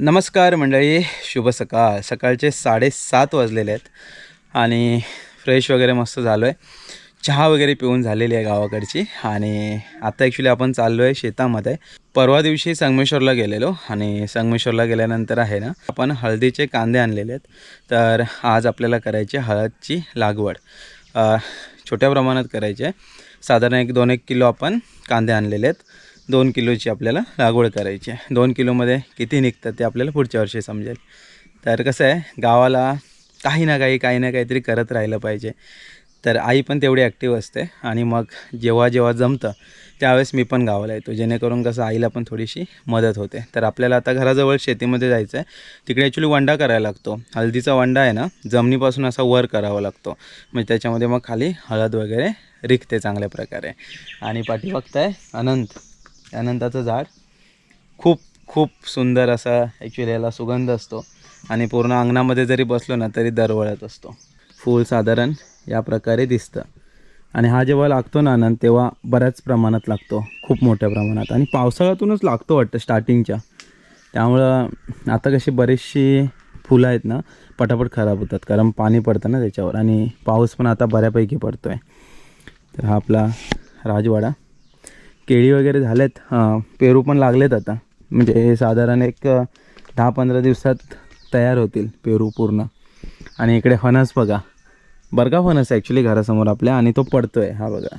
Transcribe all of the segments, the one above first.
नमस्कार मंडळी शुभ सकाळ. सकाळचे साडेसात वाजलेले आहेत आणि फ्रेश वगैरे मस्त झालो आहे चहा वगैरे पिऊन झालेली आहे गावाकडची आणि आता ॲक्च्युली आपण चाललो आहे शेतामध्ये. परवा दिवशी संगमेश्वरला गेलेलो आणि संगमेश्वरला गेल्यानंतर आहे ना आपण हळदीचे कांदे आणलेले आहेत. तर आज आपल्याला करायची हळदची लागवड. छोट्या प्रमाणात करायची आहे. साधारण एक दोन एक किलो आपण कांदे आणलेले आहेत. दोन किलोची आपल्याला लागवड करायची आहे. दोन किलोमध्ये किती निघतं ते आपल्याला पुढच्या वर्षी समजेल. तर कसं आहे गावाला काही ना काही काही ना काहीतरी करत राहिलं पाहिजे. तर आई पण तेवढी ॲक्टिव्ह असते आणि मग जेव्हा जेव्हा जमतं त्यावेळेस मी पण गावाला येतो. जेणेकरून कसं आईला पण थोडीशी मदत होते. तर आपल्याला आता घराजवळ शेतीमध्ये जायचं आहे तिकडे ॲक्च्युली वंडा करायला लागतो. हळदीचा वंडा आहे ना जमिनीपासून असा वर करावा लागतो. म्हणजे त्याच्यामध्ये मग खाली हळद वगैरे रिकते चांगल्या प्रकारे. आणि पाठी बघताय अनंत. अनंताचं झाड. खूप खूप सुंदर असा ॲक्च्युली याला सुगंध असतो. आणि पूर्ण अंगणामध्ये जरी बसलो ना तरी दरवळत असतो. फूल साधारण या प्रकारे दिसतं. आणि हा जेव्हा लागतो ना अनंत तेव्हा बऱ्याच प्रमाणात लागतो. खूप मोठ्या प्रमाणात. आणि पावसाळ्यातूनच लागतो वाटतं स्टार्टिंगच्या त्यामुळं आता कशी बरीचशी फुलं आहेत ना पटापट खराब होतात. कारण पाणी पडतं ना त्याच्यावर. आणि पाऊस पण आता बऱ्यापैकी पडतो आहे तर हा आपला राजवाडा. केळी वगैरे झालेत पेरू पण लागलेत आता. म्हणजे हे साधारण एक दहा पंधरा दिवसात तयार होतील पेरू पूर्ण. आणि इकडे फणस बघा. बरगा फणस ॲक्च्युली घरासमोर आपल्या? आणि तो पडतो आहे हा बघा.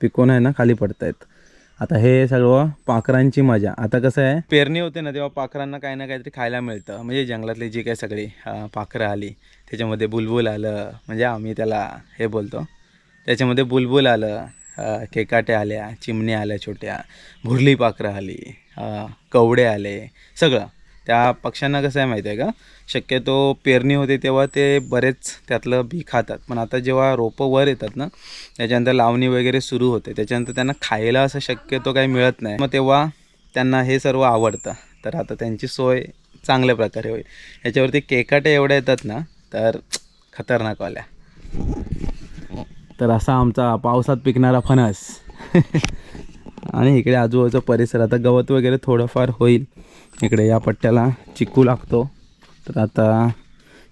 पिकून आहे ना खाली पडत आहेत आता हे सगळं पाखरांची मजा. आता कसं आहे? पेरणी होते ना तेव्हा पाखरांना काही ना काहीतरी खायला मिळतं. म्हणजे जंगलातली जी काही सगळी पाखरं आली त्याच्यामध्ये बुलबुल आलं. म्हणजे आम्ही त्याला हे बोलतो. त्याच्यामध्ये बुलबुल आलं. केकाटे आल्या चिमण्या आल्या छोट्या भुरली पाखरं आली कवडे आले सगळं. त्या पक्ष्यांना कसं आहे माहिती आहे का? शक्यतो पेरणी होते तेव्हा ते बरेच त्यातलं बी खातात. पण आता जेव्हा रोपं वर येतात ना त्याच्यानंतर लावणी वगैरे सुरू होते. त्याच्यानंतर त्यांना खायला असं शक्यतो काही मिळत नाही. मग तेव्हा त्यांना हे सर्व आवडतं. तर आता त्यांची सोय चांगल्या प्रकारे होईल. याच्यावरती केकाटे एवढ्या येतात ना तर खतरनाकवाल्या तर असा आमचा पावसात पिकणारा फणस. आणि इकडे आजूबाजूचा परिसर आता गवत वगैरे थोडंफार होईल. इकडे या पट्ट्याला चिकू लागतो. तर आता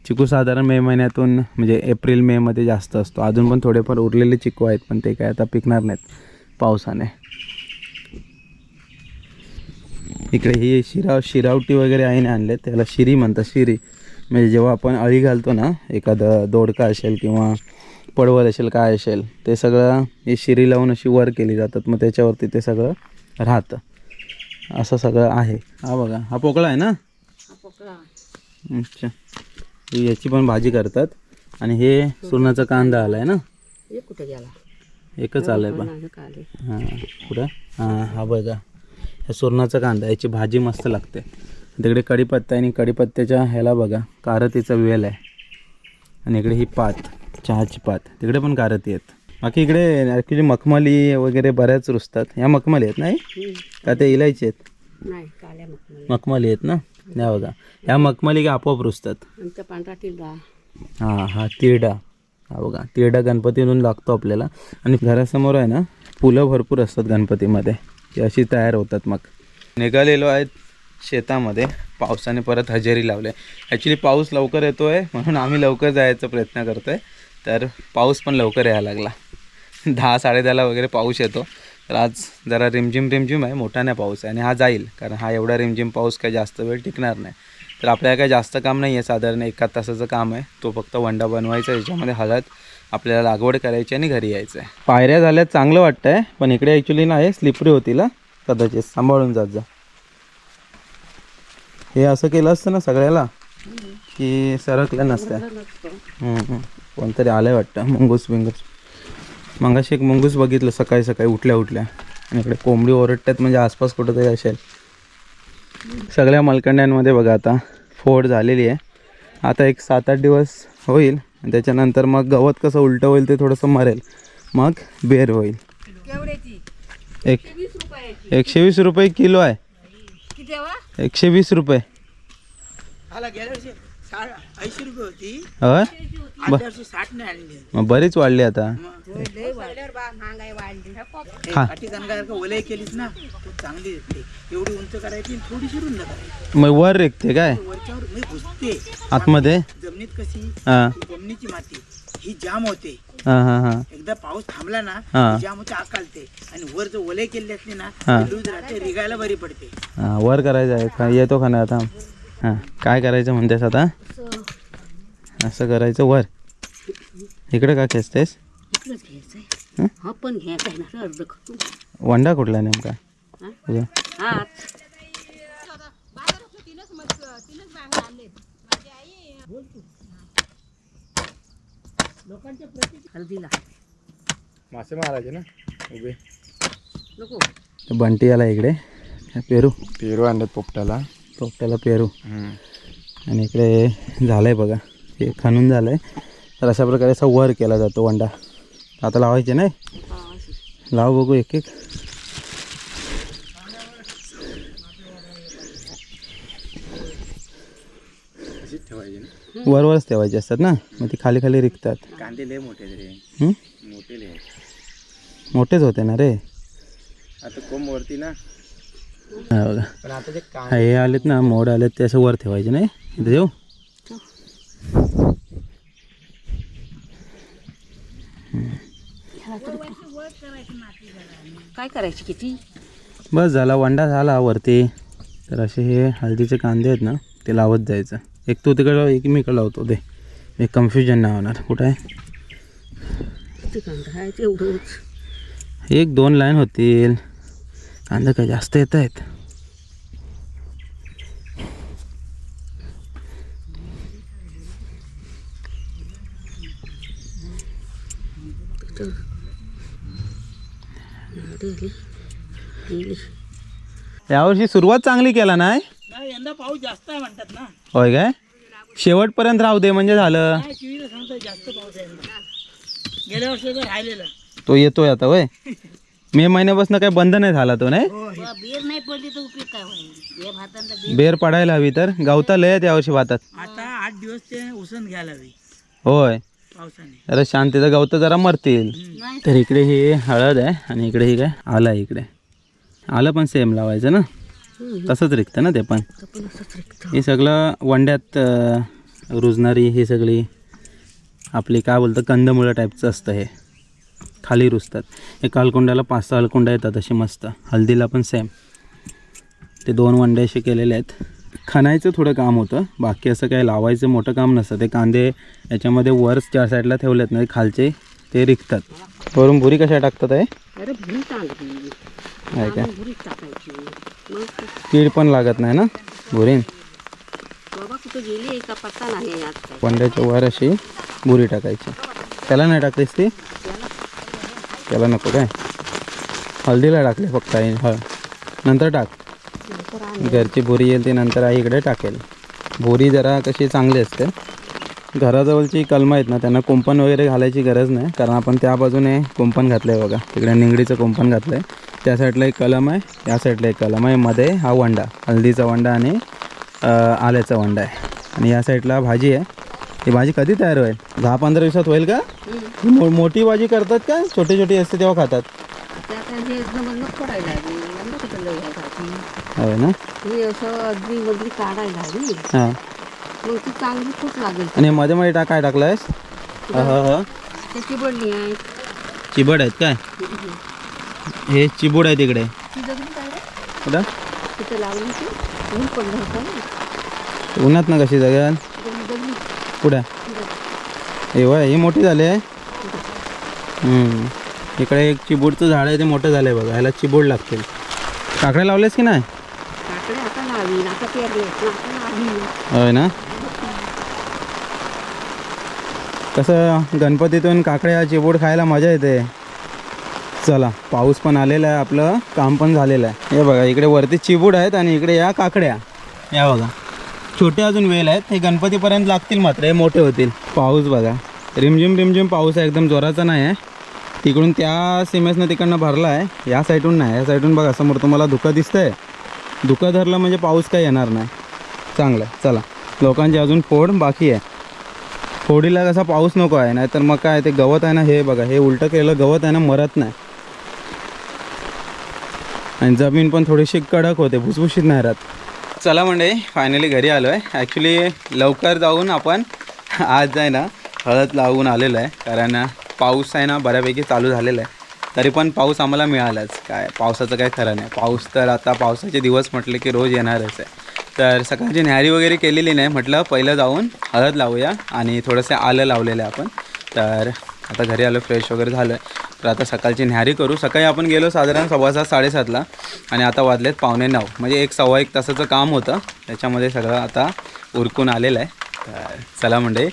चिकू साधारण मे महिन्यातून म्हणजे एप्रिल मेमध्ये जास्त असतो. अजून पण थोडेफार उरलेले चिकू आहेत पण ते काय आता पिकणार नाहीत पावसाने. इकडे ही शिराव शिरावटी वगैरे आईने आणले त्याला शिरी म्हणतात शिरी. म्हणजे जेव्हा आपण अळी घालतो ना एखादं दोडका असेल किंवा पडवल असेल काय असेल ते सगळं ही शिरी लावून अशी वर केली जातात. मग त्याच्यावरती ते सगळं राहतं. असं सगळं आहे. हा बघा हा पोकळा आहे ना? अच्छा. याची पण भाजी करतात. आणि हे सुरणाचा कांदा आला आहे ना कुठे गेला? एकच आलं आहे पण हां कुठं हां. हा बघा. ह्या सुरणाचा कांदा याची भाजी मस्त लागते. तिकडे कढीपत्ता आणि कढीपत्त्याच्या ह्याला बघा कारतीचा वेल आहे. आणि इकडे ही पात. चहाची पात. तिकडे पण कारती आहेत बाकी इकडे ॲक्च्युली मखमली वगैरे बऱ्याच रुजतात ह्या मखमली आहेत नाही का ते इलायची आहेत? नाही मखमली. आहेत ना? ह्या बघा. ह्या मखमली का आपोआप रुजतात पांढरा टिल्ला हां हा तिरडा हा बघा तिरडा गणपतीतून लागतो आपल्याला. आणि घरासमोर आहे ना फुलं भरपूर असतात गणपतीमध्ये. ती अशी तयार होतात मग. निघालेलो आहेत शेतामध्ये. पावसाने परत हजेरी लावले ॲक्च्युली पाऊस लवकर येतो आहे म्हणून आम्ही लवकर जायचा प्रयत्न करतो आहे तर पाऊस पण लवकर यायला लागला. दहा साडेदहाला वगैरे पाऊस येतो. तर आज जरा रिमझिम रिमझिम आहे मोठा नाही पाऊस आहे आणि हा जाईल कारण हा एवढा रिमझिम पाऊस काही जास्त वेळ टिकणार नाही. तर आपल्याला काही जास्त काम नाही आहे साधारण एका तासाचं काम आहे. तो फक्त वंडा बनवायचा याच्यामध्ये हळद आपल्याला लागवड करायची आणि घरी यायचं आहे. पायऱ्या झाल्यात चांगलं वाटतं आहे पण इकडे ॲक्च्युली नाही स्लिपरी होतील हा. कदाचित सांभाळून जात जा. हे असं केलं असतं ना सगळ्याला? की सरकलं नसतं. कोणतरी आलंय वाटतं मुंगूस बिंगूस. मगाशी एक मुंगूस बघितलं सकाळी सकाळी उठल्या उठल्या. आणि इकडे कोंबडी ओरडतात म्हणजे आसपास कुठंतरी असेल. सगळ्या मलकंड्यांमध्ये बघा आता फोड झालेली आहे. आता एक सात आठ दिवस होईल त्याच्यानंतर मग गवत कसं उलटं होईल ते थोडंसं मरेल. मग बेर होईल. एक एकशे वीस रुपये किलो आहे. एकशे वीस रुपये. ऐंशी रुपये होती. होय साठ आणली. मग बरीच वाढली आता. केलीस ना तू चांगली दिसते एवढी उंच करायची आणि थोडीशी रुंद करायची. मग वर रेखते काय? वरच्यावर घुसते. आतमध्ये? जमिनीत कशी? हां. ही जमिनीची माती. ही जाम होते. हां हां हां. एकदा पाऊस थांबला ना हा. ही जाम होते आकालते आणि वर जर ओले केली असली ना हा. लूज राहते रिगायला बरी पडते. हां वर करायचं आहे. का येतो खाना आता. हां. काय करायचं म्हणतेस आता? असं. करायचं वर. इकडे का खेचतेस? हं? हा वंडा कुठला नेमका? हा? तुझा हा मासे मारायचे ना? उभे. बंटी आला इकडे. पेरू. पेरू आणलेत पोपटाला. पोपट्याला पेरू. आणि इकडे झालं आहे बघा. हे खणून झालं आहे तर अशा प्रकारे असा वर केला जातो वंडा. आता लावायचे नाही? हा. लाव बघू एक एक. वरवरच ठेवायचे असतात ना? मग ती खाली खाली रिकतात. कांदे लय मोठे? मोठे मोठेच होते ना रे? आता कोंब वरती ना हा बघा पण आता ते आलेत ना मोड आलेत ते असं वर ठेवायचे नाही? इथे येऊ काय करायची किती? बस झाला वंडा झाला वरती. तर असे हे हळदीचे कांदे आहेत ना ते लावत जायचं. एक तू तिकडं एक मी इकडं लावतो ते एक कन्फ्युजन नाही होणार. कुठं आहे? एक दोन लाईन होतील. कांदा काय जास्त येत आहेत यावर्षी सुरुवात चांगली केला नाही? नाही यंदा पाऊस जास्त आहे म्हणतात ना. होय काय? शेवटपर्यंत राहू दे म्हणजे झालं. जास्त पाऊस आहे. गेल्या वर्षी राहिलेलं. तो येतोय आता वय मे महिन्यापासून काय बंद नाही झाला तो नाही? बेर नाही पडली तर उपयोग काय होईल? बेर भातांना बेर पडायला हवी तर. गवता लय आहेत यावर्षी भातात. आता आठ दिवस ते उसण घ्यायला हवी. होय. पावसाने. जरा शांतीचं गवतं जरा मरतील. नाही. तर इकडे ही हळद आहे आणि इकडे ही काय? आलं आहे इकडे. आलं पण सेम लावायचं ना? तसंच रिकतं ना ते पण. पण असंच रिक्त. हे सगळं वंड्यात अं, रुजणारी ही सगळी आपली काय बोलतं कंदमुळं टाईपचं असतं हे. खाली रुजतात. हे कालकोंड्याला पाच सहा अलकोंडा येतात अशी मस्त. हल्दीला पण सेम ते दोन वंडे असे केलेले आहेत. खणायचं थोडं काम होतं. बाकी असं काही लावायचं मोठं काम नसतं. ते कांदे याच्यामध्ये वर चार साईडला ठेवलेत ना खालचे ते रिकतात. वरून भुरी कशा टाकतात आहे भुरी काय भुरी कीड पण लागत नाही ना भुरीन नाही वंड्याच्या वर अशी बुरी टाकायची. त्याला नाही टाकलीस ती? त्याला नको काय? हळदीला टाकले फक्त आई. हळ. नंतर टाक. घरची बोरी येईल ती नंतर आई इकडे टाकेल. बोरी जरा कशी चांगली असते. घराजवळची कलमं आहेत ना त्यांना कुंपण वगैरे घालायची गरज नाही. कारण आपण त्या बाजूने कुंपण घातलं आहे बघा. तिकडे निंगडीचं कुंपण घातलं आहे त्या साईडला एक कलम आहे या साईडला एक कलम आहे. मध्ये हा वंडा हळदीचा वंडा आणि आल्याचा वंडा आहे. आणि या साईडला भाजी आहे. ती भाजी कधी तयार होईल? दहा पंधरा दिवसात होईल का? ही मो मोठी भाजी करतात का? छोटी छोटी असते तेव्हा खातात? हे कुठं आहे भाजी होय ना? ही असं अगदी मधली काढायला हवी हां. मग ती चांगली खूप लागेल. आणि मध्ये मध्ये टाक काय टाकलं आहेस हा आहे. चिबड आहेत काय? हे चिबूड आहे तिकडे. ती जगली काय रे? कुठं? तिथं लावली ती ऊन पडलं होतं ना. उन्हात ना कशी जगल? जगली जगली. कुठं? हे वय हे मोठी झाले आहे. इकडे एक चिबूडचं झाड आहे ते मोठं झालं आहे बघा. ह्याला चिबूड लागतील. काकडे लावलेस की नाही? होय ना? कसं गणपतीतून काकड्या चिबूड खायला मजा येते. चला पाऊस पण आलेला आहे आपलं काम पण झालेलं आहे. हे बघा इकडे वरती चिबूड आहेत आणि इकडे या काकड्या. या बघा. छोटे अजून वेल आहेत. हे गणपतीपर्यंत लागतील मात्र हे मोठे होतील. पाऊस बघा. रिमझिम रिमझिम पाऊस आहे एकदम जोराचा नाही आहे. तिकडून त्या सीमेसनं तिकडनं भरला आहे या साईडून नाही. या साईडून बघा समोर तुम्हाला धुकं दिसतंय. धुकं धरलं म्हणजे पाऊस काही येणार नाही. चांगलं आहे चला. लोकांची अजून फोड बाकी आहे. फोडीला कसा पाऊस नको आहे नाहीतर मग काय ते गवत आहे ना हे बघा हे उलटं केलं गवत आहे ना मरत नाही. आणि जमीन पण थोडीशी कडक होते भुसभुशीत नाही राहत. चला म्हणजे फायनली घरी आलो आहे ॲक्च्युली लवकर जाऊन आपण आज जाय ना हळद लावून आलेलं आहे कारण पाऊस आहे ना बऱ्यापैकी चालू झालेला आहे. तरी पण पाऊस आम्हाला मिळालाच. काय पावसाचं काय खरं नाही. पाऊस तर आता पावसाचे दिवस म्हटले की रोज येणारच आहे. तर सकाळची न्याहारी वगैरे केलेली नाही म्हटलं पहिलं जाऊन हळद लावूया आणि थोडंसं आलं लावलेलं आहे आपण. तर आता घरी आलो फ्रेश वगैरे झालं तर आता सकाळची न्याहारी करू. सकाळी आपण गेलो साधारण सव्वा सात साडेसातला आणि आता वाजलेत पावणे नऊ. म्हणजे एक सव्वा एक तासाचं काम होतं. त्याच्यामध्ये सगळं आता उरकून आलेलं आहे. तर चला म्हणजे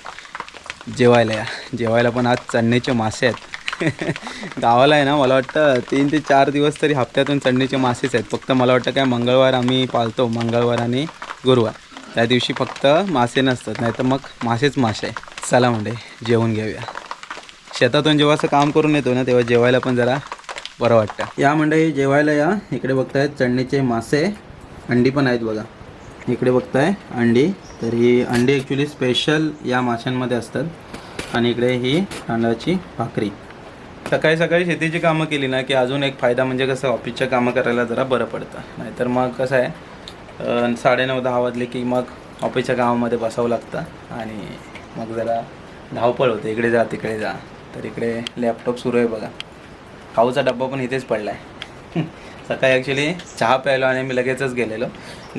जेवायला या. जेवायला पण आज चढणीचे मासे आहेत. गावाला आहे ना मला वाटतं तीन ते चार दिवस तरी हप्त्यातून चढणीचे मासेच आहेत. फक्त मला वाटतं काय मंगळवार आम्ही पाळतो मंगळवार आणि गुरुवार. त्या दिवशी फक्त मासे नसतात नाही तर मग मासेच मासे. आहे चला म्हणजे जेवून घेऊया. शेतातून जेव्हा असं काम करून येतो ना तेव्हा जेवायला पण जरा बरं वाटतं. या मंडळी जेवायला या. इकडे बघतायत चढणीचे मासे. अंडी पण आहेत बघा. इकडे बघताय अंडी. तर ही अंडी ॲक्च्युली स्पेशल या माशांमध्ये असतात. आणि इकडे ही तांदळाची भाकरी. सकाळी सकाळी शेतीची कामं केली ना की अजून एक फायदा म्हणजे कसं ऑफिसच्या कामं करायला जरा बरं पडतं. नाहीतर मग कसं आहे साडेनऊ दहा वाजले की मग ऑफिसच्या कामामध्ये बसावं लागतं. आणि मग जरा धावपळ होते. इकडे जा तिकडे जा. तर इकडे लॅपटॉप सुरू आहे बघा. खाऊचा डब्बा पण इथेच पडला आहे सकाळी ॲक्च्युली चहा प्यायलो आणि मी लगेचच गेलेलो.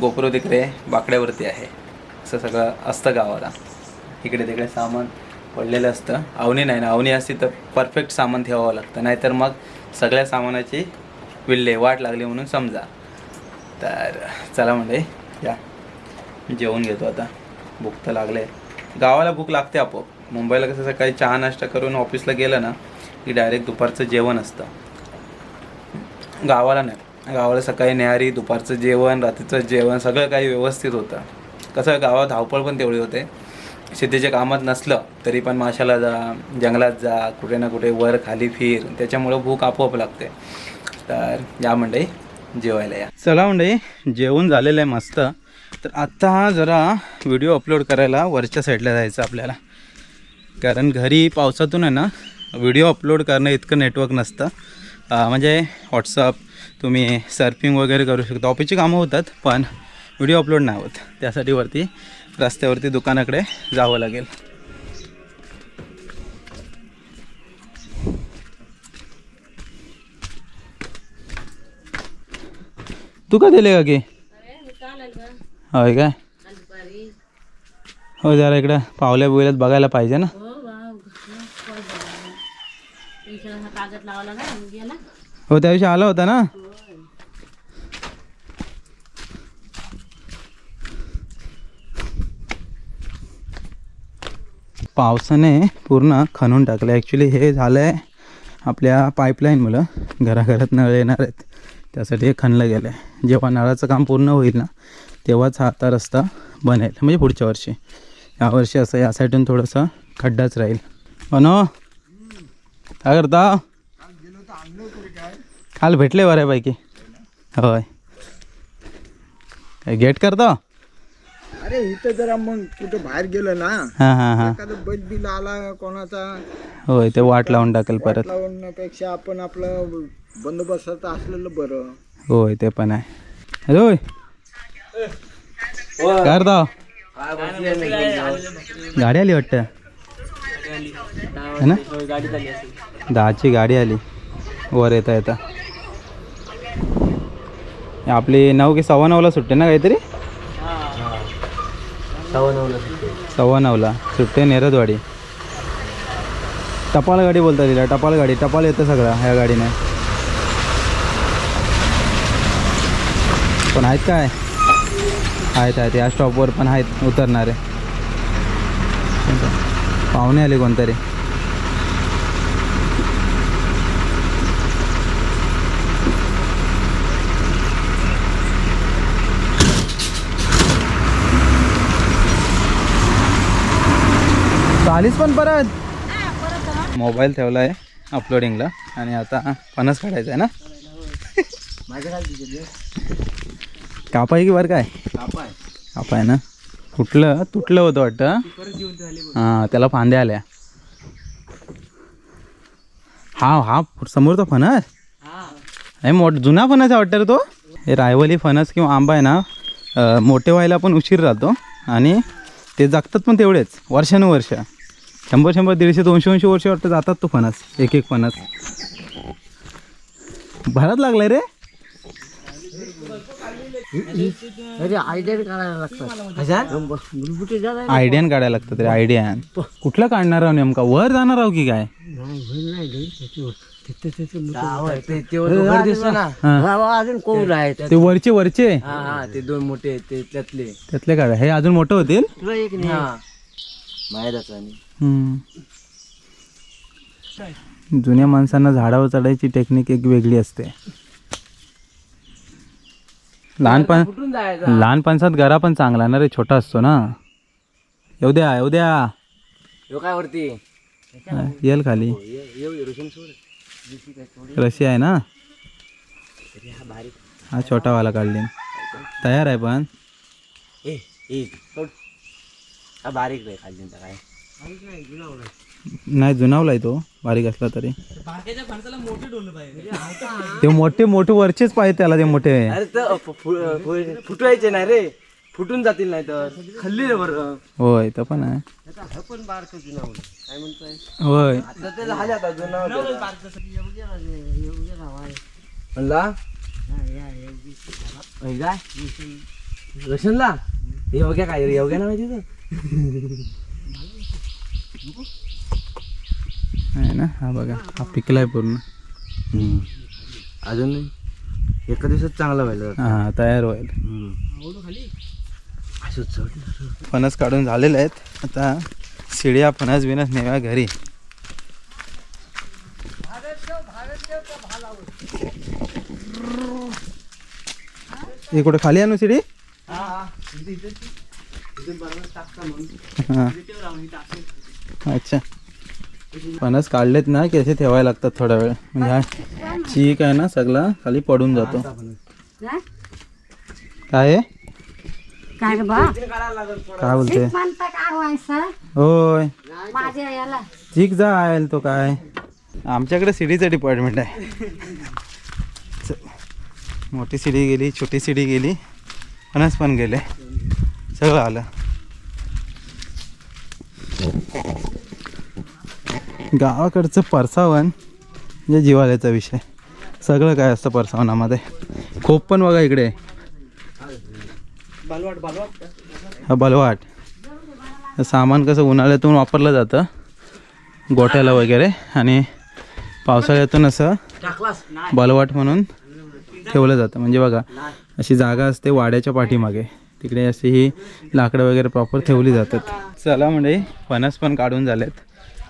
गोपुरो तिकडे बाकड्यावरती आहे. असं सगळं असतं गावाला. इकडे तिकडे सामान पडलेलं असतं. अवनी नाही ना अवनी असती तर परफेक्ट सामान ठेवावं लागतं. नाहीतर मग सगळ्या सामानाची विल्हे वाट लागली म्हणून समजा. तर चला म्हणजे या. जेवून घेतो आता. भूक तर लागले. गावाला भूक लागते आपोआप. मुंबईला कसं सकाळी चहा नाश्ता करून ऑफिसला गेलं ना की डायरेक्ट दुपारचं जेवण असतं. गावाला नाही. गावाला सकाळी न्याहारी दुपारचं जेवण रात्रीचं जेवण सगळं काही व्यवस्थित होतं. कसं गावात धावपळ पण तेवढी होते. शेतीच्या कामात नसलं तरी पण माशाला जा जंगलात जा कुठे ना कुठे वर खाली फिर त्याच्यामुळं भूक आपोआप लागते. तर या मंडई जेवायला या. चला मंडई जेवण झालेलं आहे मस्त. तर आत्ता जरा व्हिडिओ अपलोड करायला वरच्या साईडला जायचं आपल्याला. कारण घरी पावसातून आहे ना व्हिडिओ अपलोड करणं इतकं नेटवर्क नसतं. म्हणजे व्हॉट्सअप तुम्ही सर्फिंग वगैरे करू शकता. ऑफिसची कामं होतात पण व्हिडिओ अपलोड नाही होत. त्यासाठी वरती रस्त्यावरती दुकानाकडे जावं लागेल. तू का दिले का की होय काय? हो जरा इकडं पावल्या बिवल्यात बघायला पाहिजे ना. हो. कागद लावला ना हो त्या दिवशी आला होता ना? पावसाने पूर्ण खणून टाकलं ॲक्च्युली हे झालं आहे आपल्या पाईपलाईन मुलं. घराघरात नळ येणार आहेत. त्यासाठी हे खणलं गेलं आहे जेव्हा नळाचं काम पूर्ण होईल ना तेव्हाच हा आता रस्ता बनेल. म्हणजे पुढच्या वर्षी. यावर्षी असं या साईडून थोडंसं खड्डाच राहील. अनो काय करता? काल भेटले बऱ्यापैकी. होय. काय गेट करता? अरे इथं जरा मग कुठे बाहेर गेलं ना हां हां हां. एखादं बैल बिल आला कोणाचा. होय ते वाट लावून टाकेल परत. लावण्यापेक्षा आपण आपलं बंदोबस्तात असलेलं बरं. होय ते पण आहे. होय. काय करता? गाडी आली वाटतं? है ना? दहाची गाडी आली. वर येता येता. आपली नऊ की सव्वा नऊला सुट्टे ना काहीतरी? सव्वा नऊला सुट्टे. नेरदवाडी टपाल गाडी बोलता तिला. टपाल गाडी. टपाल येतं सगळं ह्या गाडीने. पण आहेत काय? आहेत आहेत. या स्टॉपवर पण आहेत उतरणारे. पाहुणे आले कोणतरी. चालीस पण परत? मोबाईल ठेवला आहे अपलोडिंगला आणि आता फणस काढायचा आहे ना कापाय की बरं काय? कापाय ना? कुठलं तुटलं होतं वाटतं. हां त्याला फांद्या आल्या. हा हा समोरचा फणस? नाही मोठ जुना फणस आहे वाटतं रे तो? हे रायवली फणस किंवा आंबा आहे ना मोठे व्हायला पण उशीर राहतो आणि ते जगतात पण तेवढेच वर्षानुवर्ष. शंभर शंभर दीडशे दोनशे दोनशे वर्ष वाटतं जातात तो फणस एक एक फणस. भरात लागलाय रे? अरे आयडिया काढायला लागतात. बुलबुटी झाला आयडियान काढायला लागतात रे आयडियान कुठला काढणार आहो नेमका? वर जाणार आहो की काय? हा. अजून कोण आहे ते वरचे वरचे? हा ते दोन मोठे ते त्यातले. त्यातले काढा. हे अजून मोठं होतील? तुला एक नाही. माहेराचा आणि. हम्म. जुन्या माणसांना झाडावर चढायची टेक्निक एक वेगळी असते. लहानपण कुठून जायचं? लहानपणसात घरा पण चांगला ना रे छोटा असतो ना. येऊ द्या येऊ द्या. ह्यो काय वरती? हा, येईल खाली. सोड. रशी आहे ना? हा छोटा वाला काढली तयार आहे पण. ए ए सोड. हा बारीक रे खाली काय. नाही जुनावलाय तो. बारीक असला तरी. ते मोठे मोठे वरचेच पाहिजे त्याला ते मोठे. अरे तर फुटवायचे नाही रे. फुटून जातील नाही तर. खाल्ली रे बरं होय तर पण आहे. काय म्हणतोय? होय. आता ते झाले आता जुना म्हणला? काय रोशनला? योग्या काय रे योग्या ना माहिती तर आहे ना? हा बघा हा पिकलाय पूर्ण. अजून एका दिवसात चांगला व्हायला हा तयार होईल असं चढ फणस काढून झालेले आहेत. आता शिड्या फणस बिनस नेव्या घरी. हे कुठे खाली आणू शिडी? हा अच्छा. फणस काढलेत ना की असे ठेवायला लागतात थोडा वेळ. म्हणजे हा चीक आहे ना सगळा खाली पडून जातो. काय आहे? काय रे बा? काय बोलते? म्हणता काय व्हायचं होय. माझ्या याला. जा आहे तो काय? आमच्याकडे सीडीचं डिपार्टमेंट आहे. च- मोठी सीडी गेली छोटी सीडी गेली. फणस पण गेले. सगळं आलं. गावाकडचं परसावन म्हणजे जिवाल्याचा विषय. सगळं काय असतं परसावनामध्ये. खोप पण बघा इकडे. हा बलवाट. हे सामान कसं उन्हाळ्यातून वापरलं जातं. गोट्याला वगैरे आणि पावसाळ्यातून असं बलवाट म्हणून ठेवलं जातं. म्हणजे बघा अशी जागा असते वाड्याच्या पाठीमागे. तिकडे अशी ही लाकडं वगैरे प्रॉपर ठेवली जातात. चला म्हणजे फणस पण काढून झालेत.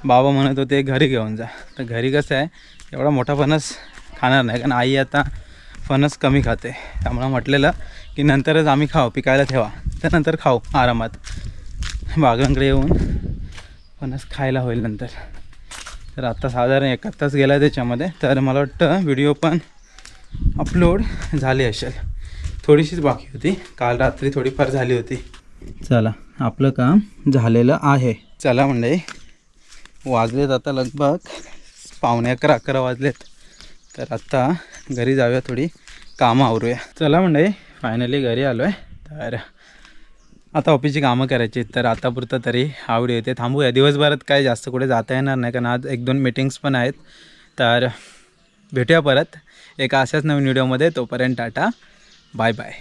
बाबा म्हणत होते घरी घेऊन जा. तर घरी कसं आहे एवढा मोठा फणस खाणार नाही कारण आई आता फणस कमी खाते. त्यामुळं म्हटलेलं की नंतरच आम्ही खाऊ पिकायला ठेवा. त्यानंतर खाऊ आरामात. बागांकडे येऊन फणस खायला होईल नंतर. तर आता साधारण एका तास गेला त्याच्यामध्ये. तर मला वाटतं व्हिडिओ पण अपलोड झाले असेल. थोडीशीच बाकी होती. काल रात्री थोडीफार झाली होती. चला आपलं काम झालेलं आहे. चला म्हणजे वाजलेत आता लगभग पावणे अकरा अकरा वाजलेत. तर आता घरी जाऊया थोडी कामं आवरूया. चला म्हणजे फायनली घरी आलो आहे तर आता ऑफिसची कामं करायची तर आतापुरतं तरी आवडी येते थांबूया दिवसभरात काय जास्त कुठे जाता येणार नाही कारण आज एक दोन मीटिंग्स पण आहेत. तर भेटूया परत. एका अशाच नवीन व्हिडिओमध्ये तोपर्यंत टाटा. Bye bye.